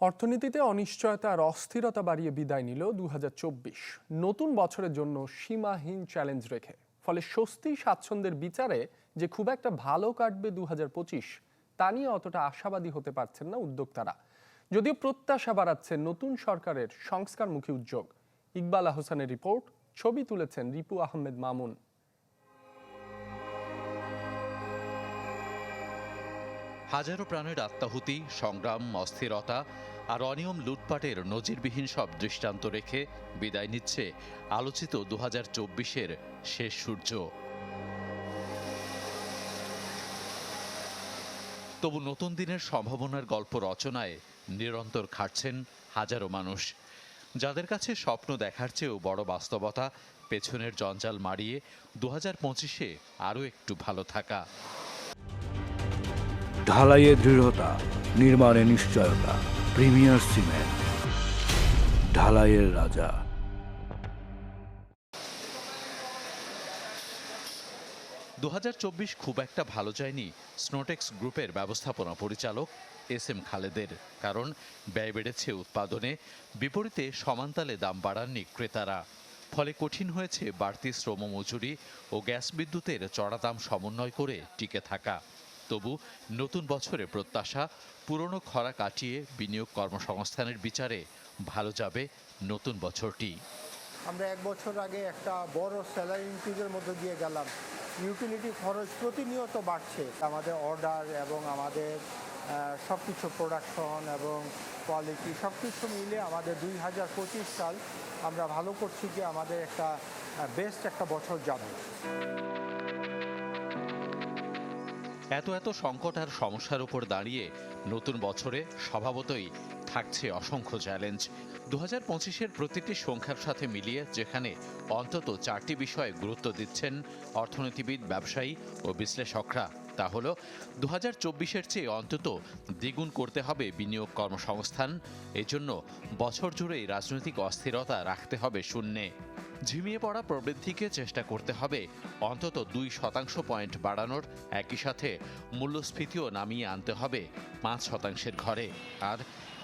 অর্থনীতিতে অনিশ্চয়তা আর অস্থিরতা বাড়িয়ে বিদায় নিল দু হাজার চব্বিশ। নতুন বছরের জন্য সীমাহীন চ্যালেঞ্জ রেখে। ফলে স্বস্তি স্বাচ্ছন্দ্যের বিচারে যে খুব একটা ভালো কাটবে দু হাজার পঁচিশ, তা নিয়ে অতটা আশাবাদী হতে পারছেন না উদ্যোক্তারা। যদিও প্রত্যাশা বাড়াচ্ছে নতুন সরকারের সংস্কারমুখী উদ্যোগ। ইকবাল আহসানের রিপোর্ট, ছবি তুলেছেন রিপু আহমেদ মামুন। হাজারো প্রাণের আত্মাহুতি, সংগ্রাম, অস্থিরতা আর অনিয়ম লুটপাটের নজিরবিহীন সব দৃষ্টান্ত রেখে বিদায় নিচ্ছে আলোচিত দু হাজার চব্বিশের শেষ সূর্য। তবু নতুন দিনের সম্ভাবনার গল্প রচনায় নিরন্তর খাটছেন হাজারো মানুষ। যাদের কাছে স্বপ্ন দেখার চেয়েও বড় বাস্তবতা পেছনের জঞ্জাল মারিয়ে দু হাজার পঁচিশে আরও একটু ভালো থাকা। ঢালাইয়ে দৃঢ়তা, নির্মাণে নিশ্চয়তা, প্রিমিয়ার সিমেন্ট ঢালাইয়ের রাজা। দু হাজার চব্বিশ খুব একটা ভালো যায়নি স্নোটেক্স গ্রুপের ব্যবস্থাপনা পরিচালক এস এম খালেদের, কারণ ব্যয় বেড়েছে উৎপাদনে, বিপরীতে সমানতালে দাম বাড়াননি ক্রেতারা। ফলে কঠিন হয়েছে বাড়তি শ্রম মজুরি ও গ্যাস বিদ্যুতের চড়া দাম সমন্বয় করে টিকে থাকা। তবু নতুন বছরে প্রত্যাশা, পুরনো খরা কাটিয়ে বিনিয়োগ কর্মসংস্থানের বিচারে ভালো যাবে নতুন বছরটি। আমরা এক বছর আগে একটা বড় স্যালারি ইনক্রিজের মধ্যে দিয়ে গেলাম। ইউটিলিটি খরচ প্রতিনিয়ত বাড়ছে। আমাদের অর্ডার এবং আমাদের সব কিছু প্রোডাকশন এবং কোয়ালিটি সব কিছু মিলে আমাদের দুই হাজার পঁচিশ সাল আমরা ভালো করছি যে আমাদের একটা বেস্ট একটা বছর যাবে। এত এত সংকট আর সমস্যার উপর দাঁড়িয়ে নতুন বছরে স্বভাবতই থাকছে অসংখ্য চ্যালেঞ্জ দু হাজার পঁচিশের প্রতিটি সংখ্যার সাথে মিলিয়ে যেখানে অন্তত চারটি বিষয়ে গুরুত্ব দিচ্ছেন অর্থনীতিবিদ, ব্যবসায়ী ও বিশ্লেষকরা, তা হল দু হাজার চব্বিশের চেয়ে অন্তত দ্বিগুণ করতে হবে বিনিয়োগ কর্মসংস্থান। এজন্য বছর জুড়েই রাজনৈতিক অস্থিরতা রাখতে হবে শূন্যে। ঝিমিয়ে পড়া প্রবৃদ্ধিকে চেষ্টা করতে হবে। অন্তত দুই শতাংশ পয়েন্ট বাড়ানোর একই সাথে মূল্যস্ফীতিও নামিয়ে আনতে হবে পাঁচ শতাংশের ঘরে। আর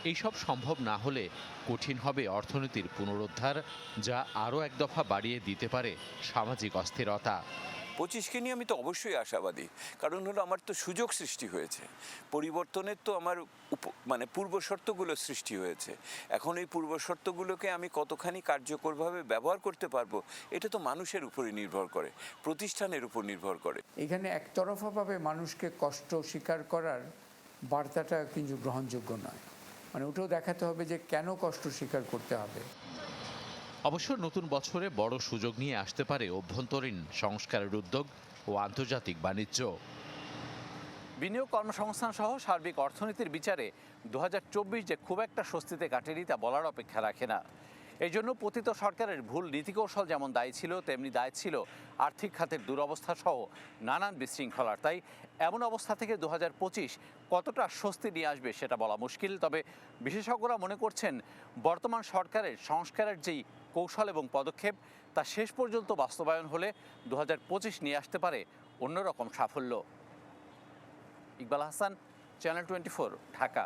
এইসব সম্ভব না হলে কঠিন হবে অর্থনীতির পুনরুদ্ধার, যা আরও এক দফা বাড়িয়ে দিতে পারে সামাজিক অস্থিরতা। পঁচিশকে নিয়ে আমি তো অবশ্যই আশাবাদী। কারণ হলো আমার তো সুযোগ সৃষ্টি হয়েছে। পরিবর্তনের তো আমার মানে পূর্বশর্তগুলো সৃষ্টি হয়েছে। এখন এই পূর্বশর্তগুলোকে আমি কতখানি কার্যকরভাবে ব্যবহার করতে পারব, এটা তো মানুষের উপরে নির্ভর করে, প্রতিষ্ঠানের উপর নির্ভর করে। এখানে একতরফাভাবে মানুষকে কষ্ট স্বীকার করার বার্তাটা কিন্তু গ্রহণযোগ্য নয়। মানে ওটাও দেখাতে হবে যে কেন কষ্ট স্বীকার করতে হবে। অবশ্য নতুন বছরে বড় সুযোগ নিয়ে আসতে পারে অভ্যন্তরীণ সংস্কারের উদ্যোগ ও আন্তর্জাতিক বাণিজ্য। বিনিয়োগ কর্মসংস্থান সহ সার্বিক অর্থনীতির বিচারে দু যে খুব একটা স্বস্তিতে কাটেনি তা বলার অপেক্ষা রাখে না। এই জন্য পতিত সরকারের ভুল নীতিকৌশল যেমন দায়ী ছিল, তেমনি দায় ছিল আর্থিক খাতের দুরবস্থা সহ নানান বিশৃঙ্খলার। তাই এমন অবস্থা থেকে দু হাজার পঁচিশ কতটা স্বস্তি নিয়ে আসবে সেটা বলা মুশকিল। তবে বিশেষজ্ঞরা মনে করছেন, বর্তমান সরকারের সংস্কারের যেই কৌশল এবং পদক্ষেপ তা শেষ পর্যন্ত বাস্তবায়ন হলে দু হাজার পঁচিশ নিয়ে আসতে পারে অন্যরকম সাফল্য। Iqbal Hasan channel twenty Dhaka.